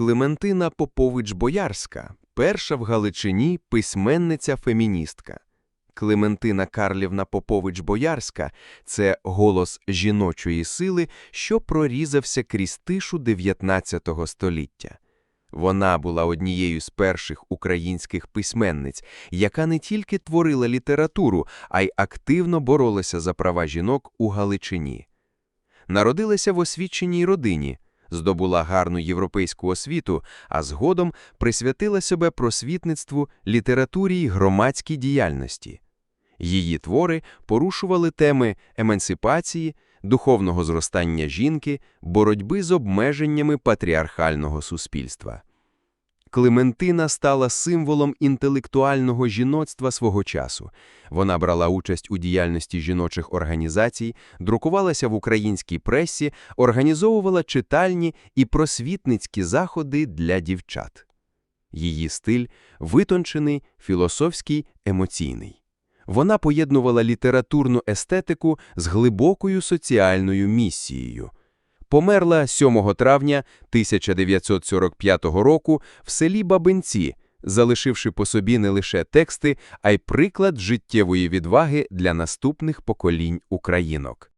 Клементина Попович Боярська перша в Галичині письменниця-феміністка. Клементина Карлівна Попович Боярська це голос жіночої сили, що прорізався крізь тишу 19 століття. Вона була однією з перших українських письменниць, яка не тільки творила літературу, а й активно боролася за права жінок у Галичині. Народилася в освіченій родині, здобула гарну європейську освіту, а згодом присвятила себе просвітництву, літературі й громадській діяльності. Її твори порушували теми емансипації, духовного зростання жінки, боротьби з обмеженнями патріархального суспільства. Клементина стала символом інтелектуального жіноцтва свого часу. Вона брала участь у діяльності жіночих організацій, друкувалася в українській пресі, організовувала читальні і просвітницькі заходи для дівчат. Її стиль витончений, філософський, емоційний. Вона поєднувала літературну естетику з глибокою соціальною місією. Померла 7 травня 1945 року в селі Бабинці, залишивши по собі не лише тексти, а й приклад життєвої відваги для наступних поколінь українок.